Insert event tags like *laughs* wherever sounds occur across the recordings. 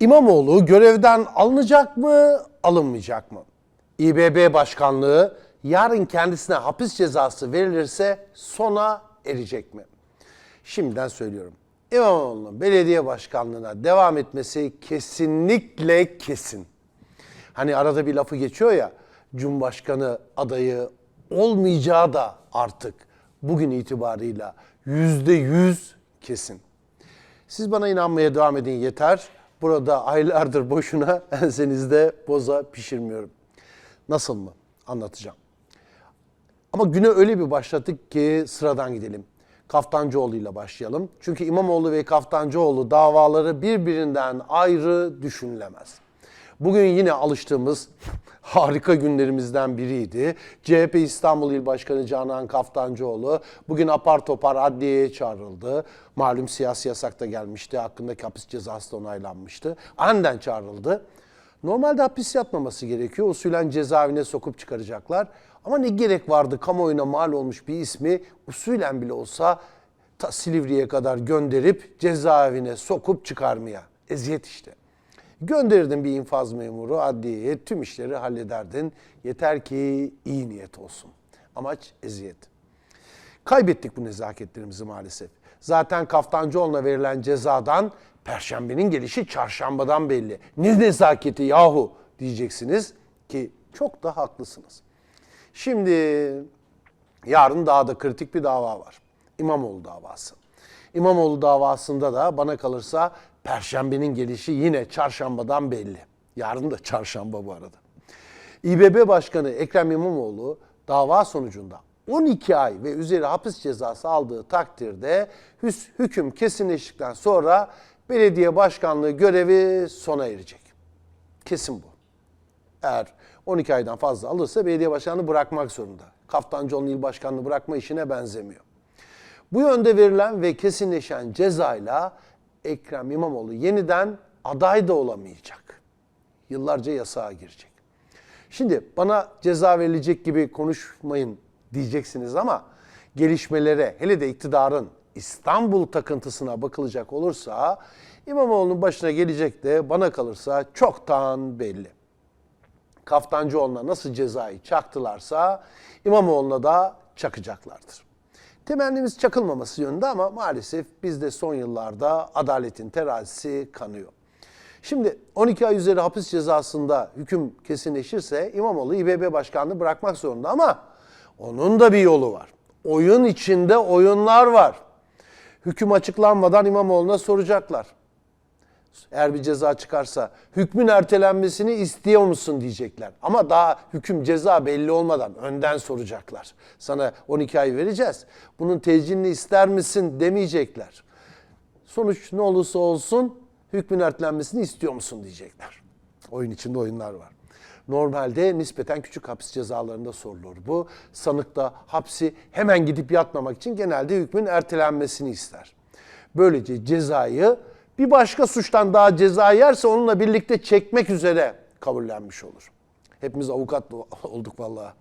İmamoğlu görevden alınacak mı, alınmayacak mı? İBB Başkanlığı yarın kendisine hapis cezası verilirse sona erecek mi? Şimdiden söylüyorum. İmamoğlu'nun belediye başkanlığına devam etmesi kesinlikle kesin. Hani arada bir lafı geçiyor ya, Cumhurbaşkanı adayı olmayacağı da artık bugün itibarıyla yüzde yüz kesin. Siz bana inanmaya devam edin yeter. Burada aylardır boşuna *laughs* ensenizde boza pişirmiyorum. Nasıl mı? Anlatacağım. Ama güne öyle bir başladık ki sıradan gidelim. Kaftancıoğlu ile başlayalım. Çünkü İmamoğlu ve Kaftancıoğlu davaları birbirinden ayrı düşünülemez. Bugün yine alıştığımız harika günlerimizden biriydi. CHP İstanbul İl Başkanı Canan Kaftancıoğlu bugün apar topar adliyeye çağrıldı. Malum siyasi yasak da gelmişti. Hakkındaki hapis cezası da onaylanmıştı. Aniden çağrıldı. Normalde hapis yatmaması gerekiyor. Usulen cezaevine sokup çıkaracaklar. Ama ne gerek vardı kamuoyuna mal olmuş bir ismi usulen bile olsa ta Silivri'ye kadar gönderip cezaevine sokup çıkarmaya. Eziyet işte. Gönderirdin bir infaz memuru adliyeye tüm işleri hallederdin. Yeter ki iyi niyet olsun. Amaç eziyet. Kaybettik bu nezaketlerimizi maalesef. Zaten Kaftancıoğlu'na verilen cezadan Perşembenin gelişi çarşambadan belli. Ne nezaketi yahu diyeceksiniz ki çok da haklısınız. Şimdi yarın daha da kritik bir dava var. İmamoğlu davası. İmamoğlu davasında da bana kalırsa Perşembenin gelişi yine çarşambadan belli. Yarın da çarşamba bu arada. İBB Başkanı Ekrem İmamoğlu dava sonucunda 12 ay ve üzeri hapis cezası aldığı takdirde hüs- hüküm kesinleştikten sonra belediye başkanlığı görevi sona erecek. Kesin bu. Eğer 12 aydan fazla alırsa belediye başkanlığı bırakmak zorunda. Kaftancıoğlu il başkanlığı bırakma işine benzemiyor. Bu yönde verilen ve kesinleşen cezayla Ekrem İmamoğlu yeniden aday da olamayacak. Yıllarca yasağa girecek. Şimdi bana ceza verilecek gibi konuşmayın diyeceksiniz ama gelişmelere hele de iktidarın İstanbul takıntısına bakılacak olursa İmamoğlu'nun başına gelecek de bana kalırsa çoktan belli. Kaftancıoğlu'na nasıl cezayı çaktılarsa İmamoğlu'na da çakacaklardır. Temennimiz çakılmaması yönünde ama maalesef bizde son yıllarda adaletin terazisi kanıyor. Şimdi 12 ay üzeri hapis cezasında hüküm kesinleşirse İmamoğlu İBB Başkanlığı bırakmak zorunda ama onun da bir yolu var. Oyun içinde oyunlar var. Hüküm açıklanmadan İmamoğlu'na soracaklar. Eğer bir ceza çıkarsa hükmün ertelenmesini istiyor musun diyecekler. Ama daha hüküm ceza belli olmadan önden soracaklar. Sana 12 ay vereceğiz. Bunun tecilini ister misin demeyecekler. Sonuç ne olursa olsun hükmün ertelenmesini istiyor musun diyecekler. Oyun içinde oyunlar var. Normalde nispeten küçük hapis cezalarında sorulur bu. Sanık da hapsi hemen gidip yatmamak için genelde hükmün ertelenmesini ister. Böylece cezayı bir başka suçtan daha ceza yerse onunla birlikte çekmek üzere kabullenmiş olur. Hepimiz avukat *laughs* olduk vallahi.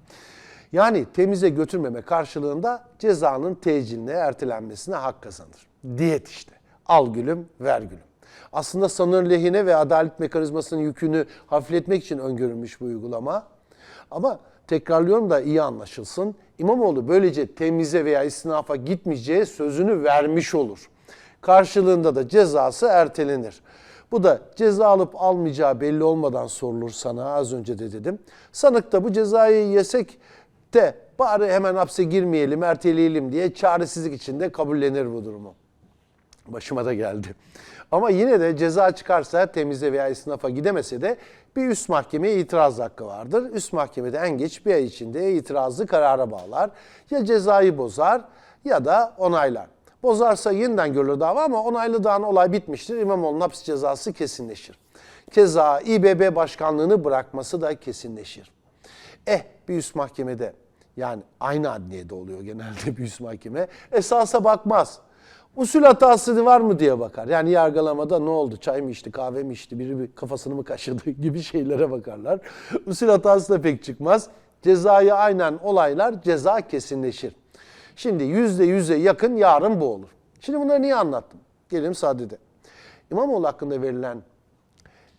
Yani temize götürmeme karşılığında cezanın teciline, ertelenmesine hak kazanır. Diyet işte. Al gülüm, ver gülüm. Aslında sanığın lehine ve adalet mekanizmasının yükünü hafifletmek için öngörülmüş bu uygulama. Ama tekrarlıyorum da iyi anlaşılsın. İmamoğlu böylece temize veya istinafa gitmeyeceği sözünü vermiş olur. Karşılığında da cezası ertelenir. Bu da ceza alıp almayacağı belli olmadan sorulur sana az önce de dedim. Sanık da bu cezayı yesek de bari hemen hapse girmeyelim, erteleyelim diye çaresizlik içinde kabullenir bu durumu. Başıma da geldi. Ama yine de ceza çıkarsa temize veya isnafa gidemese de bir üst mahkemeye itiraz hakkı vardır. Üst mahkemede en geç bir ay içinde itirazlı karara bağlar. Ya cezayı bozar ya da onaylar. Bozarsa yeniden görülür dava ama onaylı dağın olay bitmiştir. İmamoğlu'nun hapis cezası kesinleşir. Keza İBB başkanlığını bırakması da kesinleşir. Eh bir üst mahkemede yani aynı adliyede oluyor genelde *laughs* bir üst mahkeme esasa bakmaz. Usul hatası var mı diye bakar. Yani yargılamada ne oldu? Çay mı içti, kahve mi içti, biri bir kafasını mı kaşıdı *laughs* gibi şeylere bakarlar. Usul hatası da pek çıkmaz. Cezayı aynen olaylar, ceza kesinleşir. Şimdi yüzde yüze yakın yarın bu olur. Şimdi bunları niye anlattım? Gelelim sadede. İmamoğlu hakkında verilen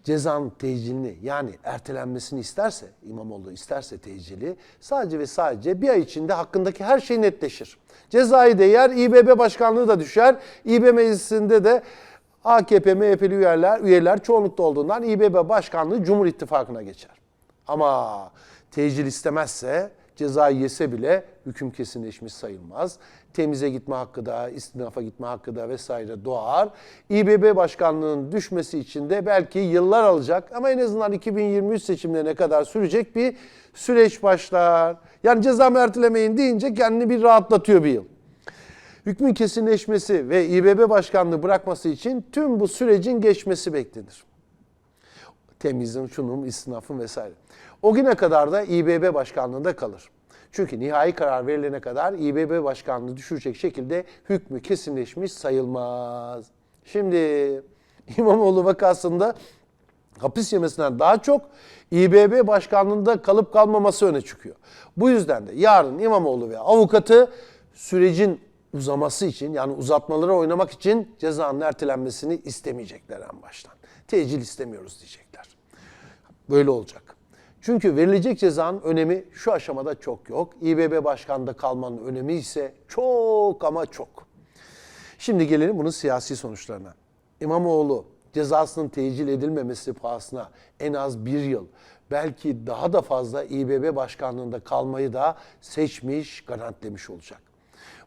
cezanın tecilini yani ertelenmesini isterse, İmamoğlu isterse tecili sadece ve sadece bir ay içinde hakkındaki her şey netleşir. Cezayı da yer, İBB başkanlığı da düşer. İBB meclisinde de AKP, MHP'li üyeler, üyeler çoğunlukta olduğundan İBB başkanlığı Cumhur İttifakı'na geçer. Ama tecil istemezse cezayı yese bile hüküm kesinleşmiş sayılmaz. Temize gitme hakkı da, istinafa gitme hakkı da vesaire doğar. İBB başkanlığının düşmesi için de belki yıllar alacak ama en azından 2023 seçimlerine kadar sürecek bir süreç başlar. Yani cezamı ertelemeyin deyince kendini bir rahatlatıyor bir yıl. Hükmün kesinleşmesi ve İBB başkanlığı bırakması için tüm bu sürecin geçmesi beklenir temizin, şunun, istinafın vesaire. O güne kadar da İBB başkanlığında kalır. Çünkü nihai karar verilene kadar İBB başkanlığı düşürecek şekilde hükmü kesinleşmiş sayılmaz. Şimdi *laughs* İmamoğlu vakasında hapis yemesinden daha çok İBB başkanlığında kalıp kalmaması öne çıkıyor. Bu yüzden de yarın İmamoğlu ve avukatı sürecin uzaması için yani uzatmaları oynamak için cezanın ertelenmesini istemeyecekler en baştan. Tecil istemiyoruz diyecekler. Böyle olacak. Çünkü verilecek cezanın önemi şu aşamada çok yok. İBB başkanında kalmanın önemi ise çok ama çok. Şimdi gelelim bunun siyasi sonuçlarına. İmamoğlu cezasının tecil edilmemesi pahasına en az bir yıl, belki daha da fazla İBB başkanlığında kalmayı da seçmiş, garantilemiş olacak.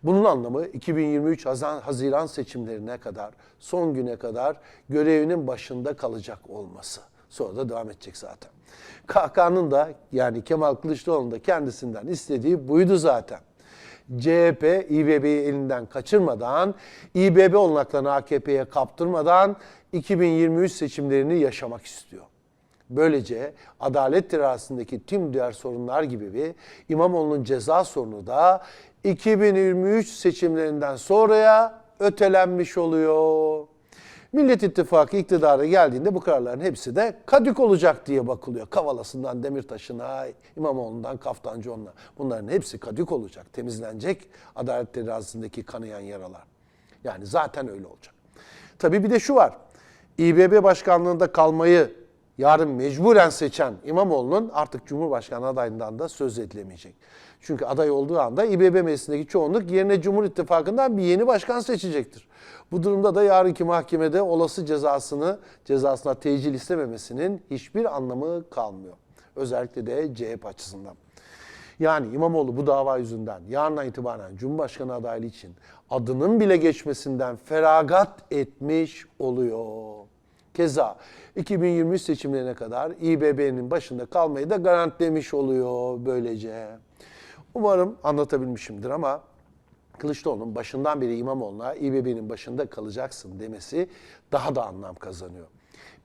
Bunun anlamı 2023 Hazan- Haziran seçimlerine kadar, son güne kadar görevinin başında kalacak olması. Sonra da devam edecek zaten. KK'nın da yani Kemal Kılıçdaroğlu'nun da kendisinden istediği buydu zaten. CHP İBB'yi elinden kaçırmadan, İBB olanaklarını AKP'ye kaptırmadan 2023 seçimlerini yaşamak istiyor. Böylece adalet terazisindeki tüm diğer sorunlar gibi bir İmamoğlu'nun ceza sorunu da 2023 seçimlerinden sonraya ötelenmiş oluyor. Millet İttifakı iktidara geldiğinde bu kararların hepsi de kadük olacak diye bakılıyor. Kavala'sından Demirtaş'ına, İmamoğlu'ndan Kaftancıoğlu'na. Bunların hepsi kadük olacak, temizlenecek adalet terazisindeki kanayan yaralar. Yani zaten öyle olacak. Tabii bir de şu var. İBB başkanlığında kalmayı yarın mecburen seçen İmamoğlu'nun artık Cumhurbaşkanı adayından da söz edilemeyecek. Çünkü aday olduğu anda İBB meclisindeki çoğunluk yerine Cumhur İttifakı'ndan bir yeni başkan seçecektir. Bu durumda da yarınki mahkemede olası cezasını, cezasına tecil istememesinin hiçbir anlamı kalmıyor. Özellikle de CHP açısından. Yani İmamoğlu bu dava yüzünden yarından itibaren Cumhurbaşkanı adaylığı için adının bile geçmesinden feragat etmiş oluyor. Keza 2023 seçimlerine kadar İBB'nin başında kalmayı da garantilemiş oluyor böylece. Umarım anlatabilmişimdir ama Kılıçdaroğlu'nun başından beri İmamoğlu'na İBB'nin başında kalacaksın demesi daha da anlam kazanıyor.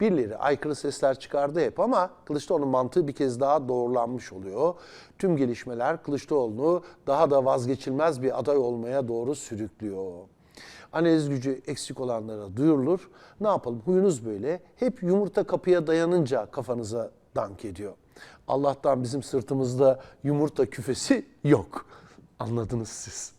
Birileri aykırı sesler çıkardı hep ama Kılıçdaroğlu'nun mantığı bir kez daha doğrulanmış oluyor. Tüm gelişmeler Kılıçdaroğlu'nu daha da vazgeçilmez bir aday olmaya doğru sürüklüyor. Analiz gücü eksik olanlara duyurulur. Ne yapalım huyunuz böyle. Hep yumurta kapıya dayanınca kafanıza dank ediyor. Allah'tan bizim sırtımızda yumurta küfesi yok. Anladınız siz.